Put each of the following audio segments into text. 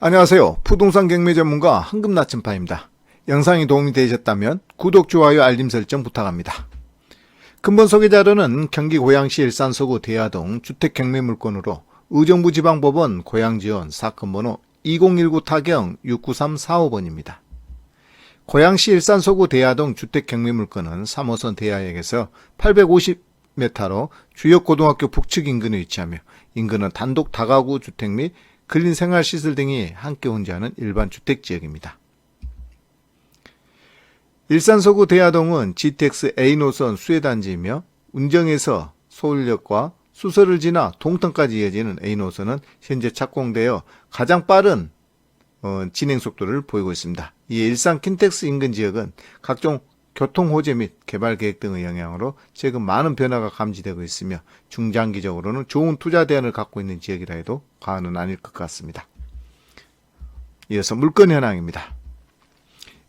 안녕하세요. 부동산 경매 전문가 황금나침파입니다. 영상이 도움이 되셨다면 구독, 좋아요, 알림 설정 부탁합니다. 근본 소개 자료는 경기 고양시 일산 서구 대하동 주택 경매 물건으로 의정부 지방법원 고양지원 사건 번호 2019 타경 69345번입니다. 고양시 일산 서구 대하동 주택 경매 물건은 3호선 대하역에서 850m로 주역 고등학교 북측 인근에 위치하며 인근은 단독 다가구 주택 및 근린생활 시설 등이 함께 혼재하는 일반 주택 지역입니다. 일산 서구 대하동은 GTX A 노선 수혜 단지이며 운정에서 서울역과 수서를 지나 동탄까지 이어지는 A 노선은 현재 착공되어 가장 빠른 어, 진행 속도를 보이고 있습니다. 이에 일산 킨텍스 인근 지역은 각종 교통 호재 및 개발 계획 등의 영향으로 최근 많은 변화가 감지되고 있으며 중장기적으로는 좋은 투자 대안을 갖고 있는 지역이라 해도 과언은 아닐 것 같습니다. 이어서 물건 현황입니다.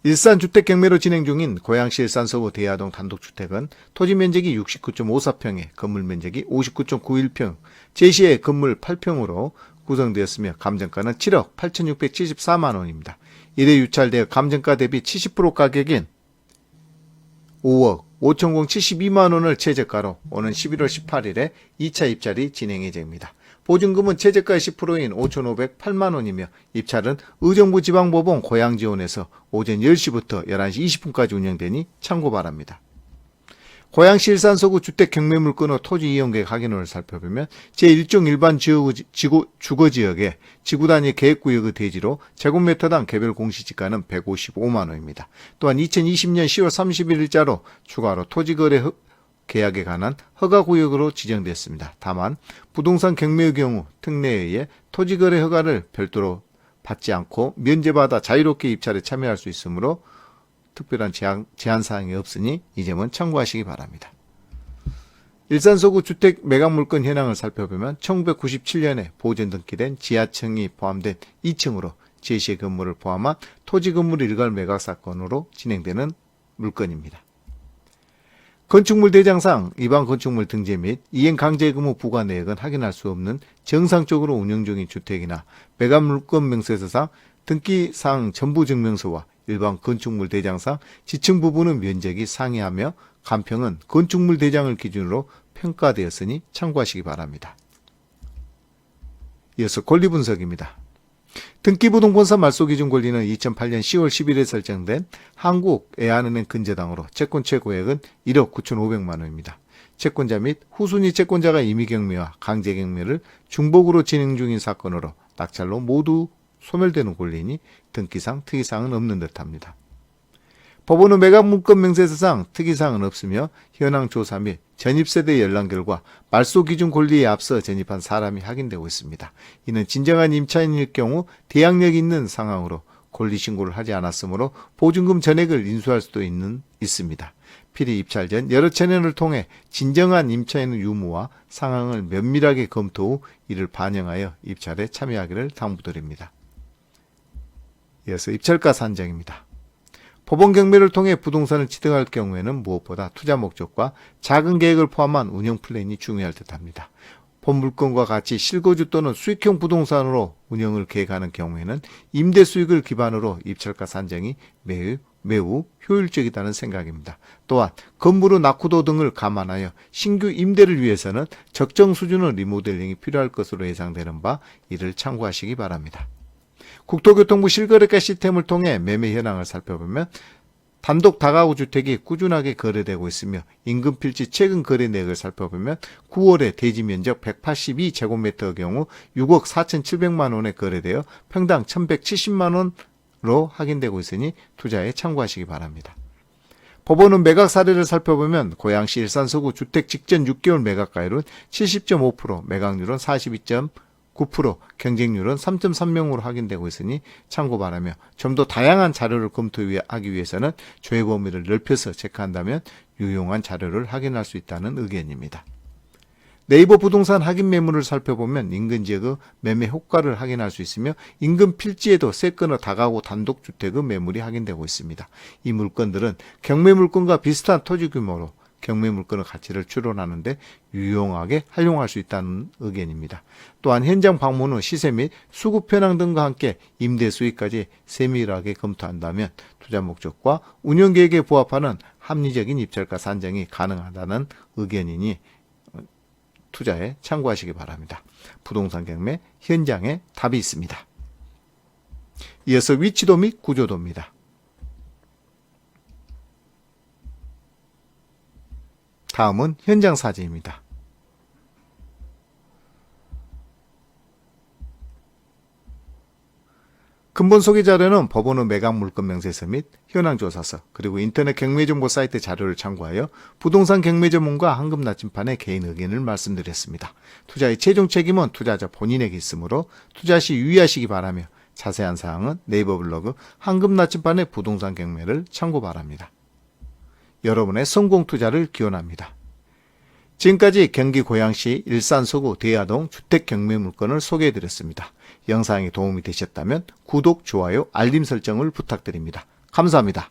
일산 주택 경매로 진행 중인 고양시 일산 서구 대하동 단독주택은 토지 면적이 69.54평에 건물 면적이 59.91평, 제시의 건물 8평으로 구성되었으며 감정가는 7억 8,674만 원입니다. 이래 유찰되어 감정가 대비 70% 가격인 5억 5,072만 원을 최저가로 오는 11월 18일에 2차 입찰이 진행 예정입니다. 보증금은 최저가의 10%인 5,508만 원이며 입찰은 의정부 지방법원 고양지원에서 오전 10시부터 11시 20분까지 운영되니 참고 바랍니다. 고양시 일산서구 주택 경매물건의 토지 이용계획 확인을 살펴보면 제1종 일반 지구, 지구, 주거지역에 지구 단위 계획구역의 대지로 제곱미터당 개별 공시지가는 155만 원입니다. 또한 2020년 10월 31일자로 추가로 토지거래 허- 계약에 관한 허가구역으로 지정됐습니다. 다만 부동산 경매의 경우 특례에 의해 토지거래 허가를 별도로 받지 않고 면제받아 자유롭게 입찰에 참여할 수 있으므로 특별한 제한, 제한 사항이 없으니 이 점은 참고하시기 바랍니다. 일산서구 주택 매각 물건 현황을 살펴보면 1997년에 보전 등기된 지하층이 포함된 2층으로 제시의 건물을 포함한 토지 건물 일괄 매각 사건으로 진행되는 물건입니다. 건축물 대장상 위반 건축물 등재 및 이행 강제 의무 부과 내역은 확인할 수 없는 정상적으로 운영 중인 주택이나 매각 물건 명세서상 등기상 전부 증명서와 일반 건축물 대장상 지층 부분은 면적이 상이하며 간평은 건축물 대장을 기준으로 평가되었으니 참고하시기 바랍니다. 이어서 권리 분석입니다. 등기부동본사 말소기준 권리는 2008년 10월 10일에 설정된 한국 애한은행 근저당으로 채권 최고액은 1억 9,500만 원입니다. 채권자 및 후순위 채권자가 임의경매와 강제경매를 중복으로 진행 중인 사건으로 낙찰로 모두 소멸되는 권리이니 등기상 특이사항은 없는 듯합니다. 법원은 매각 문건 명세서상 특이사항은 없으며 현황 조사 및 전입세대 연락 결과 말소 기준 권리에 앞서 전입한 사람이 확인되고 있습니다. 이는 진정한 임차인일 경우 대항력이 있는 상황으로 권리 신고를 하지 않았으므로 보증금 전액을 인수할 수도 있는 있습니다. 필히 입찰 전 여러 차례를 통해 진정한 임차인의 유무와 상황을 면밀하게 검토 후 이를 반영하여 입찰에 참여하기를 당부드립니다. 이어서 입찰가 산정입니다. 법원 경매를 통해 부동산을 취득할 경우에는 무엇보다 투자 목적과 작은 계획을 포함한 운영 플랜이 중요할 듯합니다. 본 물건과 같이 실거주 또는 수익형 부동산으로 운영을 계획하는 경우에는 임대 수익을 기반으로 입찰가 산정이 매우 매우 효율적이다는 생각입니다. 또한 건물의 낙후도 등을 감안하여 신규 임대를 위해서는 적정 수준의 리모델링이 필요할 것으로 예상되는 바 이를 참고하시기 바랍니다. 국토교통부 실거래가 시스템을 통해 매매 현황을 살펴보면 단독 다가구 주택이 꾸준하게 거래되고 있으며 인근 필지 최근 거래 내역을 살펴보면 9월에 대지 면적 182제곱미터의 경우 6억 4,700만 원에 거래되어 평당 1,170만 원으로 확인되고 있으니 투자에 참고하시기 바랍니다. 법원은 매각 사례를 살펴보면 고양시 일산서구 주택 직전 6개월 매각가율은 70.5%, 매각률은 42.9%, 경쟁률은 3.3명으로 확인되고 있으니 참고 바라며 좀 더 다양한 자료를 검토하기 위해서는 조회 범위를 넓혀서 체크한다면 유용한 자료를 확인할 수 있다는 의견입니다. 네이버 부동산 확인 매물을 살펴보면 인근 지역의 매매 효과를 확인할 수 있으며 인근 필지에도 세 건의 다가구 단독주택의 매물이 확인되고 있습니다. 이 물건들은 경매 물건과 비슷한 토지 규모로 경매 물건의 가치를 추론하는데 유용하게 활용할 수 있다는 의견입니다. 또한 현장 방문 후 시세 및 수급 현황 등과 함께 임대 수익까지 세밀하게 검토한다면 투자 목적과 운영 계획에 부합하는 합리적인 입찰가 산정이 가능하다는 의견이니 어, 투자에 참고하시기 바랍니다. 부동산 경매 현장에 답이 있습니다. 이어서 위치도 및 구조도입니다. 다음은 현장 사진입니다. 근본 소개 자료는 법원의 매각 물건 명세서 및 현황 조사서 그리고 인터넷 경매 정보 사이트 자료를 참고하여 부동산 경매 전문가 황금 나침판의 개인 의견을 말씀드렸습니다. 투자의 최종 책임은 투자자 본인에게 있으므로 투자 시 유의하시기 바라며 자세한 사항은 네이버 블로그 황금 나침판의 부동산 경매를 참고 바랍니다. 여러분의 성공 투자를 기원합니다. 지금까지 경기 고양시 일산 서구 대야동 주택 경매 물건을 소개해 드렸습니다. 영상이 도움이 되셨다면 구독, 좋아요, 알림 설정을 부탁드립니다. 감사합니다.